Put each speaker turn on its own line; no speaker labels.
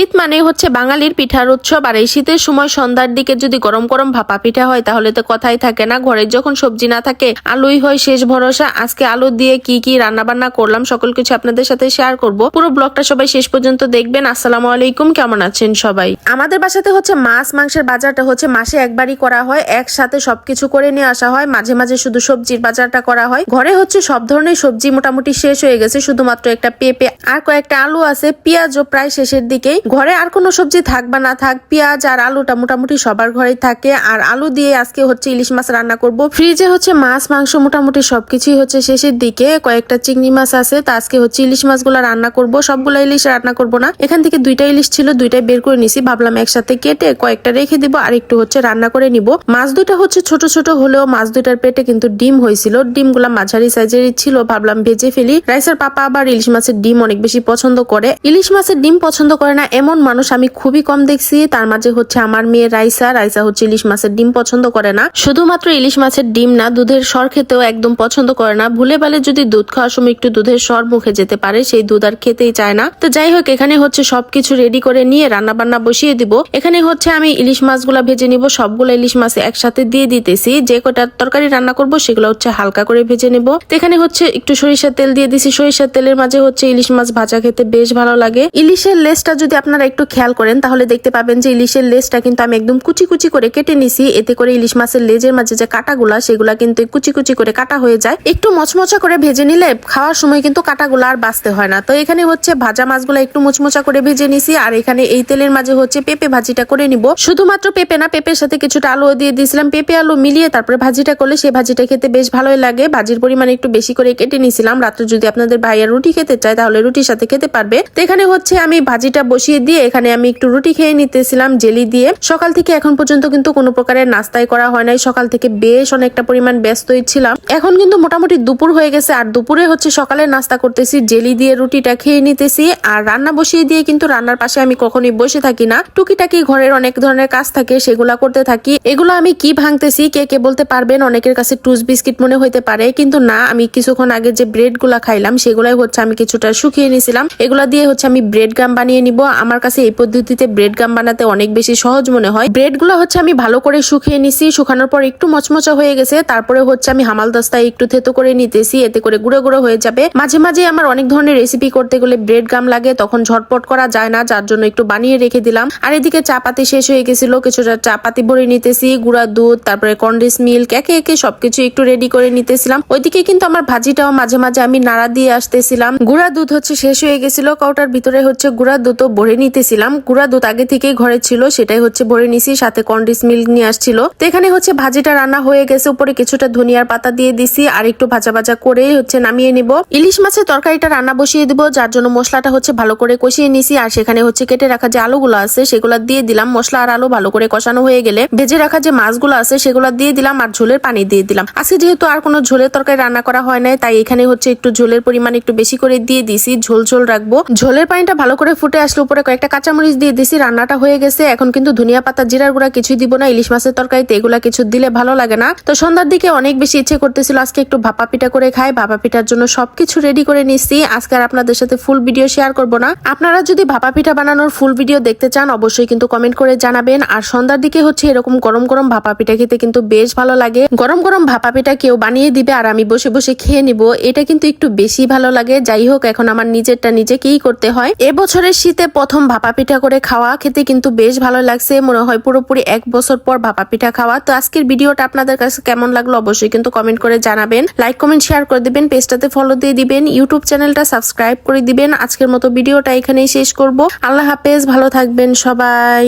শীত মানে হচ্ছে বাঙালির পিঠার উৎসব, আর এই শীতের সময় সন্ধ্যার দিকে যদি গরম গরম ভাপা পিঠা হয়, তাহলে তো কথাই থাকে না। ঘরে যখন সবজি না থাকে, আলুই হয় শেষ ভরসা। আজকে আলু দিয়ে কি কি রান্না বান্না করলাম, সকল কিছু আপনাদের সাথে শেয়ার করব। পুরো ব্লগটা সবাই শেষ পর্যন্ত দেখবেন। আসসালামু আলাইকুম, কেমন আছেন সবাই? আমাদের বাসাতে হচ্ছে মাছ, মাংসের বাজারটা হচ্ছে মাসে একবারই করা হয়। একসাথে সবকিছু করে নিয়ে আসা হয়। মাঝে মাঝে শুধু সবজির বাজারটা করা হয়। ঘরে হচ্ছে সব ধরনের সবজি মোটামুটি শেষ হয়ে গেছে, শুধুমাত্র একটা পেঁপে আর কয়েকটা আলু আছে। পেঁয়াজও প্রায় শেষের দিকেই ঘরে আর কোনো সবজি থাক বা না থাক, পেঁয়াজ আর আলুটা মোটামুটি সবার ঘরেই থাকে। আর আলু দিয়ে আজকে হচ্ছে ইলিশ মাছ রান্না করব। ফ্রিজে হচ্ছে মাছ, মাংস মোটামুটি সবকিছুই হচ্ছে শেষের দিকে। কয়েকটা চিংড়ি মাছ আছে, তা আজকে হচ্ছে ইলিশ মাছগুলো রান্না করব। সবগুলো ইলিশ রান্না করব না। এখান থেকে দুইটা ইলিশ ছিল, দুইটাই বের করে নিছি। ভাবলাম একসাথে কেটে কয়েকটা রেখে দিব, আর একটু হচ্ছে রান্না করে নিব। মাছ দুইটা হচ্ছে ছোট ছোট হলেও মাছ দুইটার পেটে কিন্তু ডিম হয়েছিল। ডিমগুলা মাঝারি সাইজেরই ছিল, ভাবলাম ভেজে ফেলি। রাইসের পাপা আবার ইলিশ মাছের ডিম অনেক বেশি পছন্দ করে। ইলিশ মাছের ডিম পছন্দ করে না এমন মানুষ আমি খুবই কম দেখছি। তার মাঝে হচ্ছে আমার মেয়ে রাইসা। রাইসা হচ্ছে ইলিশ মাছের ডিম পছন্দ করে না। শুধুমাত্র ইলিশ মাছের ডিম না, দুধের স্বর খেতেও একদম পছন্দ করে না। ভুলে বালে যদি দুধ খাওয়ার সময় একটু দুধের স্বর মুখে যেতে পারে, সেই দুধ আর খেতেই চায় না। তো যাই হোক, এখানে হচ্ছে সবকিছু রেডি করে নিয়ে রান্না বান্না বসিয়ে দিব। এখানে হচ্ছে আমি ইলিশ মাছগুলা ভেজে নিব। সবগুলো ইলিশ মাছ একসাথে দিয়ে দিতেছি। যে কটা তরকারি রান্না করব, সেগুলো হচ্ছে হালকা করে ভেজে নেব। এখানে হচ্ছে একটু সরিষার তেল দিয়ে দিছি। সরিষার তেলের মাঝে হচ্ছে ইলিশ মাছ ভাজা খেতে বেশ ভালো লাগে। ইলিশের লেসটা যদি আপনারা একটু খেয়াল করেন, তাহলে দেখতে পাবেন যে ইলিশের লেসটা কিন্তু আমি একদম কুচি কুচি করে কেটে নিছি। এতে করে ইলিশ মাছের লেজের মাঝে যে কাটাগুলা, সেগুলা কিন্তু কুচি কুচি করে কাটা হয়ে যায়। একটু মচমচা করে ভেজে নিলে খাওয়ার সময় কিন্তু কাটাগুলো আর বাঁচতে হয় না। তো এখানে হচ্ছে ভাজা মাছগুলো একটু মুচমুচা করে ভেজে নিছি, আর এখানে এই তেলের মাঝে হচ্ছে পেঁপে ভাজিটা করে নিব। শুধুমাত্র পেঁপে না, পেঁপের সাথে কিছুটা আলু দিয়ে দিয়েছিলাম। পেঁপে আলু মিলিয়ে তারপরে ভাজিটা করলে সেই ভাজিটা খেতে বেশ ভালোই লাগে। ভাজির পরিমাণ একটু বেশি করে কেটে নিয়েছিলাম রাত্রে যদি আপনাদের ভাইয়া রুটি খেতে চায়, তাহলে রুটির সাথে খেতে পারবে। তো এখানে হচ্ছে আমি ভাজিটা বসিয়ে দিয়ে এখানে আমি একটু রুটি খেয়ে নিতেছিলাম, জেলি দিয়ে। সকাল থেকে এখন পর্যন্ত কিন্তু কোনো প্রকারের নাস্তাই করা হয় নাই। সকাল থেকে বেশ অনেকটা পরিমাণ ব্যস্তই ছিলাম। এখন কিন্তু মোটামুটি দুপুর হয়ে গেছে আর দুপুরে হচ্ছে সকালে নাস্তা করতেছি, জেলি দিয়ে রুটিটা খেয়ে নিতেছি। আর রান্না বসিয়ে দিয়ে কিন্তু রান্নার পাশে আমি কখনোই বসে থাকি না। টুকিটাকি ঘরের অনেক ধরনের কাজ থাকে, সেগুলা করতে থাকি। এগুলো আমি কি ভাঙতেছি, কে কে বলতে পারবেন? অনেকের কাছে টুস বিস্কিট মনে হইতে পারে, কিন্তু না, আমি কিছুক্ষণ আগে যে ব্রেডগুলা খাইলাম, সেগুলাই হচ্ছে আমি কিছুটা শুকিয়ে নিয়েছিলাম এগুলা দিয়ে হচ্ছে আমি ব্রেড গাম বানিয়ে নিব। আমার কাছে এই পদ্ধতিতে ব্রেড গাম বানাতে অনেক বেশি সহজ মনে হয়। ব্রেডগুলা হচ্ছে আমি ভালো করে শুকিয়ে নিছি, শুকানোর পর একটু মচমচা হয়ে গেছে, তারপরে হচ্ছে আমি হামাল দস্তায় একটু থেতো করে নিতেছি, এতে করে গুঁড়ো গুঁড়ো হয়ে যাবে। মাঝে মাঝে আমার অনেক ধরনের রেসিপি করতে গেলে ব্রেড গাম লাগে, তখন ঝটপট করা যায় না, যার জন্য একটু বানিয়ে রেখে দিলাম। আর এদিকে চা পাতি শেষ হয়ে গেছিল, কিছুটা চা পাতি ভরে নিতেছি, গুঁড়া দুধ, তারপরে কন্ডেন্স মিল্ক একে একে সবকিছু একটু রেডি করে নিতেছিলাম। ওইদিকে কিন্তু আমার ভাজিটাও মাঝে মাঝে আমি নাড়া দিয়ে আসতেছিলাম। গুঁড়া দুধ হচ্ছে শেষ হয়ে গেছিল কৌটার ভিতরে হচ্ছে গুঁড়া দুধও ভরে নিতেছিলাম। গুঁড়া দুধ আগে থেকেই ঘরে ছিল, সেটাই হচ্ছে ভরে নিছি, সাথে কন্ডেন্স মিল্ক নিয়ে আসছিল। তো এখানে হচ্ছে ভাজিটা রান্না হয়ে গেছে, উপরে কিছুটা ধনিয়ার পাতা দিয়ে দিছি, আর একটু ভাজা ভাজা করে হচ্ছে নামিয়ে নিব। ইলিশ মাছের তরকারিটা রান্না বসিয়ে দিব, যার জন্য মশলাটা হচ্ছে ভালো করে কষিয়ে নিছি, আর সেখানে হচ্ছে কেটে রাখা যে আলুগুলো আছে, সেগুলো দিয়ে দিলাম। মশলা আর আলু ভালো করে কষানো হয়ে গেলে ভেজে রাখা যে মাছগুলো আছে, সেগুলো দিয়ে দিলাম, আর ঝোলের পানি দিয়ে দিলাম। আজকে যেহেতু আর কোনো ঝোলের তরকারি রান্না করা হয় নাই, তাই এখানে হচ্ছে একটু ঝোলের পরিমাণ একটু বেশি করে দিয়ে দিছি, ঝোল ঝোল রাখব। ঝোলের পানিটা ভালো করে ফুটে আসলে উপরে কয়েকটা কাঁচামরিচ দিয়ে দিছি, রান্নাটা হয়ে গেছে। এখন কিন্তু ধনিয়া পাতা, জিরার গুঁড়া কিছুই দিব না, ইলিশ মাছের তরকারিতে এগুলা কিছু দিলে ভালো লাগে না। তো সন্ধ্যার দিকে অনেক বেশি ইচ্ছে করতেছিল আজকে একটু ভাপা পিঠা করে খাই। ভাপা পিঠার জন্য সবকিছু রেডি করে নিচ্ছি আজকে আর আপনাদের সাথে ফুল ভিডিও শেয়ার করব না। আপনারা যদি ভাপা পিঠা বানানোর ফুল ভিডিও দেখতে চান, অবশ্যই কিন্তু কমেন্ট করে জানাবেন। আর সন্ধ্যার দিকে হচ্ছে এরকম গরম গরম ভাপা পিঠা খেতে কিন্তু বেশ ভালো লাগে। গরম গরম ভাপা পিঠা কেউ বানিয়ে দিবে আর আমি বসে বসে খেয়ে নিব। এটা কিন্তু একটু বেশি ভালো লাগে। যাই হোক, এখন আমার নিজেরটা নিজেকেই করতে হয়। এবছরের শীতে প্রথম ভাপা পিঠা করে খাওয়া খেতে কিন্তু বেশ ভালো লাগছে। মনে হয় পুরোপুরি এক বছর পর ভাপা পিঠা খাওয়া। তো আজকের ভিডিওটা আপনাদের কাছে কেমন লাগল অবশ্যই কিন্তু কমেন্ট করে জানাবেন। লাইক কমেন্ট শেয়ার করে দিবেন, পেজটাতে ফলো দিয়ে দিবেন ইউটিউব চ্যানেলটা সাবস্ক্রাইব করে দিবেন। আজকের মতো ভিডিওটা এখানেই শেষ করব। আল্লাহ হাফেজ, ভালো থাকবেন সবাই।